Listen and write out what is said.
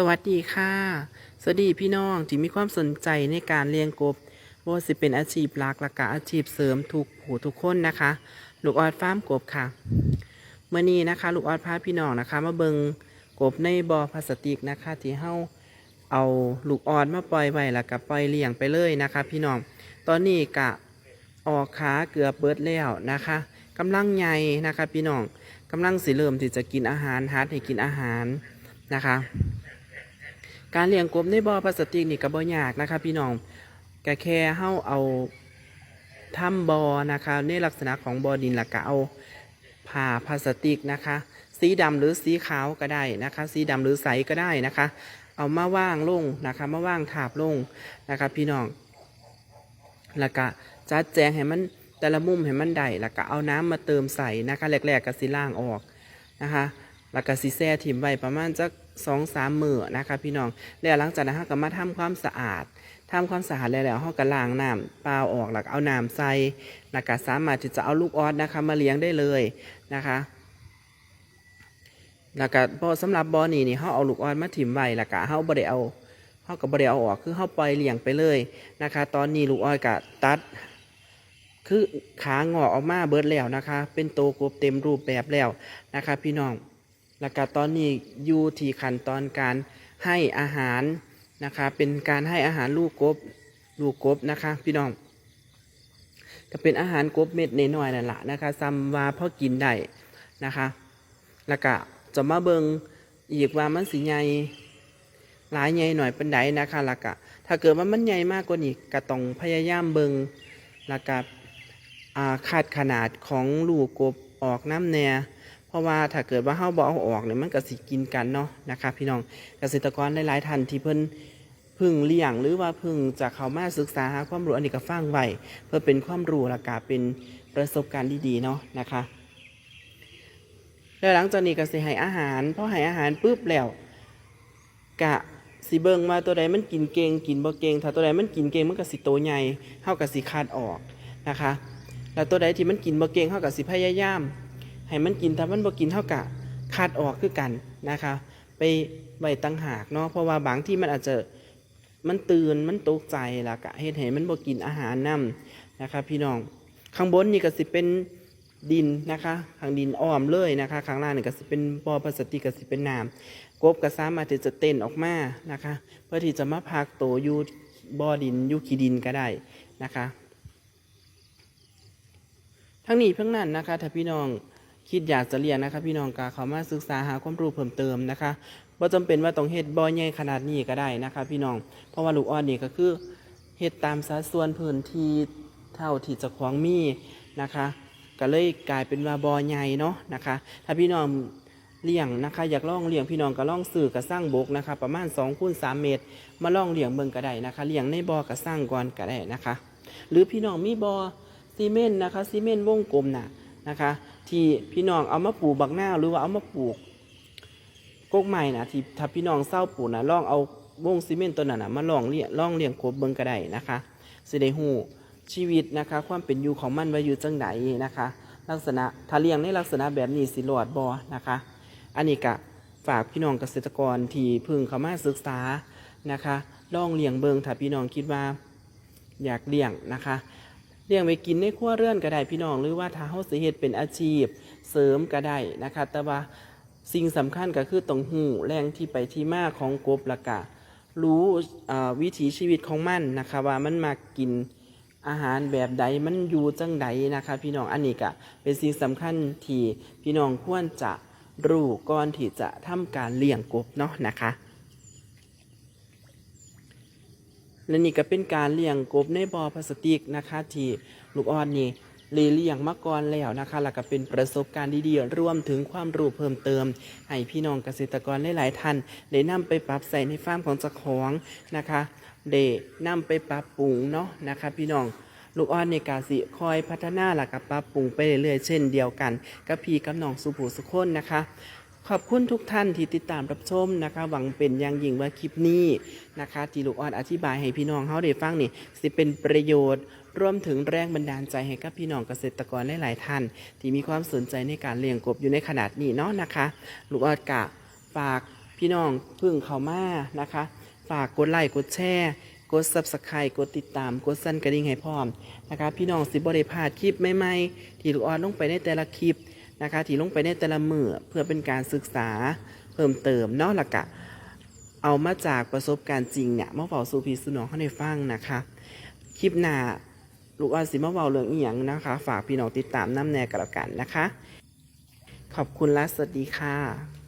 สวัสดีค่ะ สวัสดีพี่น้องที่มีความสนใจในการเลี้ยงกบว่าสิเป็นอาชีพหลักและก็อาชีพเสริมทุกผู้ทุกคนนะคะ ลูกออดฟาร์มกบค่ะเมื่อนี้นะคะ ลูกออดพาพี่น้องนะคะ มาเบิงกบในบ่อพลาสติกนะคะ ที่เฮาเอาลูกออดมาปล่อยไว้แล้วก็ปล่อยเลี้ยงไปเลยนะคะ พี่น้องตอนนี้กะออกขาเกือบเบิดแล้วนะคะกำลังใหญ่นะคะ พี่น้องกำลังสิเริ่มที่จะกินอาหารฮัดให้กินอาหารนะคะ การเลี้ยงกบในบ่อพลาสติกนี่ก็บ่ยากนะคะพี่น้องก็แค่เฮาเอาทำบ่อนะคะในลักษณะของบ่อดินแล้วก็เอาผ้าพลาสติกนะคะ สีดำหรือสีขาวก็ได้นะคะ สีดำหรือใสก็ได้นะคะ เอามาว่างลงนะคะมาว่างถาบลงนะคะพี่น้องแล้วก็จัดแจงให้มันแต่ละมุมให้มันได้แล้วก็เอาน้ำมาเติมใส่นะคะแรกๆก็สิล่างออกนะคะแล้วก็สิแซ่ถิ่มไว้ประมาณจัก สองสามมือนะคะพี่น้อง แล้วหลังจากนั้นเราก็มาทำความสะอาดทำความสะอาดแล้วแล้วเราก็ล้างน้ำเปล่าออกแล้วก็เอาน้ำใส่แล้วก็สามารถที่จะเอาลูกออสนะคะ มาเลี้ยงได้เลยนะคะแล้วก็พอสำหรับบอนี่นี่เขาเอาลูกออสมาถิ่มไว้แล้วก็เขาบ่ได้เอาเขาก็บ่ได้เอาออกคือเขาปล่อยเลี้ยงไปเลยนะคะ ตอนนี้ลูกออสก็ตัด คือขางอออกมาเบิดแล้วนะคะ เป็นโตกบเต็มรูปแบบแล้วนะคะ พี่น้อง แล้วก็ตอนนี้อยู่ที่ขั้นตอนการให้อาหารนะคะ เป็นการให้อาหารลูกกบ ลูกกบนะคะ พี่น้องก็เป็นอาหารกบเม็ดน้อยๆนั่นแหละนะคะซัมว่าพอกินได้นะคะ แล้วก็จะมาเบิงอีกว่ามันสีใหญ่หลายใหญ่หน่อยเป็นไดนะคะแล้วก็ถ้าเกิดว่ามันใหญ่มากกว่านี้ก็ต้องพยายามเบิงแล้วก็คาดขนาดของลูกกบออกน้ำแน่ ราะว่าถ้าเกิดว่าเฮาบ่เอาออกเนี่ยมันก็สิกินกันเนาะนะคะพี่น้องเกษตรกรหลายๆท่านที่เพิ่นเพึ่งเลี้ยงหรือว่าเพึ่งจะเข้ามาศึกษาหาความรู้อันนี้ก็ฟังไว้เพื่อเป็นความรู้ละก็เป็นประสบการณ์ดีๆเนาะนะคะแล้วหลังจากนี้ก็สิให้อาหารพอให้อาหารปุ๊บแล้วกะสิเบิ่งว่าตัวใดมันกินเก่งกินบ่เก่งถ้าตัวใดมันกินเก่งมันก็สิโตใหญ่เฮาก็สิคัดออกนะคะ แล้วตัวใดที่มันกินบ่เก่งเฮาก็สิพยายาม ให้มันกินถ้ามันบ่กินเท่ากับคัดออกคือกันนะคะไปไว้ตั้งหากเนาะเพราะว่าบางที่มันอาจจะมันตื่นมันตกใจล้วก็เฮ็ดให้มันบ่กินอาหารนํนะคะพี่น้องข้างบนนี่ก็สิเป็นดินนะคะข้างดินอ้อมเลยนะคะข้างล่างนี่ก็สิเป็นบ่อพลาสติกก็สิเป็นน้ำกบก็สามารถที่จะเต้นออกมานะคะ เพื่อที่จะมาพักโตอยู่บ่อดินอยู่ขี้ดินก็ได้นะคะ ทั้งนี้เพิ่งนั้นนะคะถ้าพี่น้อง คิดอยากจะเรียนนะคะ พี่น้องก็เขามาศึกษาหาความรู้เพิ่มเติมนะคะว่าจำเป็นว่าต้องเฮ็ดบ่อใหญ่ขนาดนี้ก็ได้นะคะ พี่น้อง เพราะว่าลูกอ่อนนี่ก็คือเฮ็ดตามสัดส่วนพื้นที่เท่าที่จะของมีนะคะ ก็เลยกลายเป็นว่าบ่อใหญ่เนาะนะคะ ถ้าพี่น้องเลี้ยงนะคะ อยากล่องเลี้ยงพี่น้องก็ล่องซื้อกระสร้างบกนะคะ ประมาณ2คูณ3เมตร มาล่องเลี้ยงเบิ่งก็ได้นะคะเลี้ยงในบ่อกระสร้างก่อนก็ได้นะคะ หรือพี่น้องมีบ่อซีเมนต์นะคะซีเมนต์วงกลมน่ะนะคะ ที่พี่น้องเอามาปลูกบักหน้าหรือว่าเอามาปลูกกกใหม่นะที่ถ้าพี่น้องเศร้าปลูกนะลองเอาวงซีเมนต์ตัวนั้นนะมาลองเลี้ยงลองเลี้ยงกบเบิ่งก็ได้นะคะสิได้ฮู้ชีวิตนะคะ ความเป็นอยู่ของมันว่าอยู่จังไดนนะคะ ลักษณะถ้าเลี้ยงในลักษณะแบบนี้สิรอดบ่นะคะ อันนี้ก็ฝากพี่น้องเกษตรกรที่พึ่งเข้ามาศึกษานะคะลองเลี้ยงเบิงถ้าพี่น้องคิดว่าอยากเลี้ยงนะคะ เลี้ยงไว้กินในครัวเรือนก็ได้พี่น้อง หรือว่าถ้าเฮาสิเฮ็ดเป็นอาชีพเสริมก็ได้นะคะ แต่ว่าสิ่งสำคัญก็คือต้องหูแรงที่ไปที่มาของกบละกะ รู้วิถีชีวิตของมันนะคะว่ามันมากินอาหารแบบใดมันอยู่จังใดนะคะ พี่น้องอันนี้ก็เป็นสิ่งสำคัญที่พี่น้องควรจะรู้ก่อนที่จะทำการเลี้ยงกบเนาะนะคะ และนี่ก็เป็นการเลี้ยงกบในบ่อพลาสติกนะคะที่ลูกอ่อนนี่เลี้ยงมาก่อนแล้วนะคะแล้วก็เป็นประสบการณ์ดีๆร่วมถึงความรู้เพิ่มเติม ให้พี่น้องเกษตรกรหลายๆท่านได้นำไปปรับใส่ในฟาร์มของเจ้าของนะคะได้นำไปปรับปรุงเนาะนะคะพี่น้องลูกอ่อนในกาสิคอยพัฒนาและกับปรับปรุงไปเรื่อยๆเช่นเดียวกันกับพี่กับน้องสุภูสุคนนะคะ ขอบคุณทุกท่านที่ติดตามรับชมนะคะ หวังเป็นอย่างยิ่งว่าคลิปนี้นะคะที่ลูกออดอธิบายให้พี่น้องเขาได้ฟังนี่สิเป็นประโยชน์รวมถึงแรงบันดาลใจให้กับพี่น้องเกษตรกรหลาย ๆ ท่าน ที่มีความสนใจในการเลี้ยงกบอยู่ในขนาดนี้เนาะนะคะ ลูกออดกะฝากพี่น้องพึ่งเขามานะคะ ฝากกดไลค์กดแชร์กด subscribe กดติดตาม กดสั่นกระดิ่งให้พร้อมนะคะ พี่น้องสิบริพาดคลิปใหม่ ๆ ที่ลูกออนลงไปในแต่ละคลิป นะคะที่ลงไปในแต่ละมือเพื่อเป็นการศึกษาเพิ่มเติมนอกละกะ เอามาจากประสบการณ์จริงเนี่ยมาเฝ้าสู่พี่สุน้องเขาในฟังนะคะ คลิปหน้าลูกออนสิมาเว้าเรื่องอีหยังนะคะ ฝากพี่น้องติดตามน้ำแน่กันแล้วกันนะคะ ขอบคุณและสวัสดีค่ะ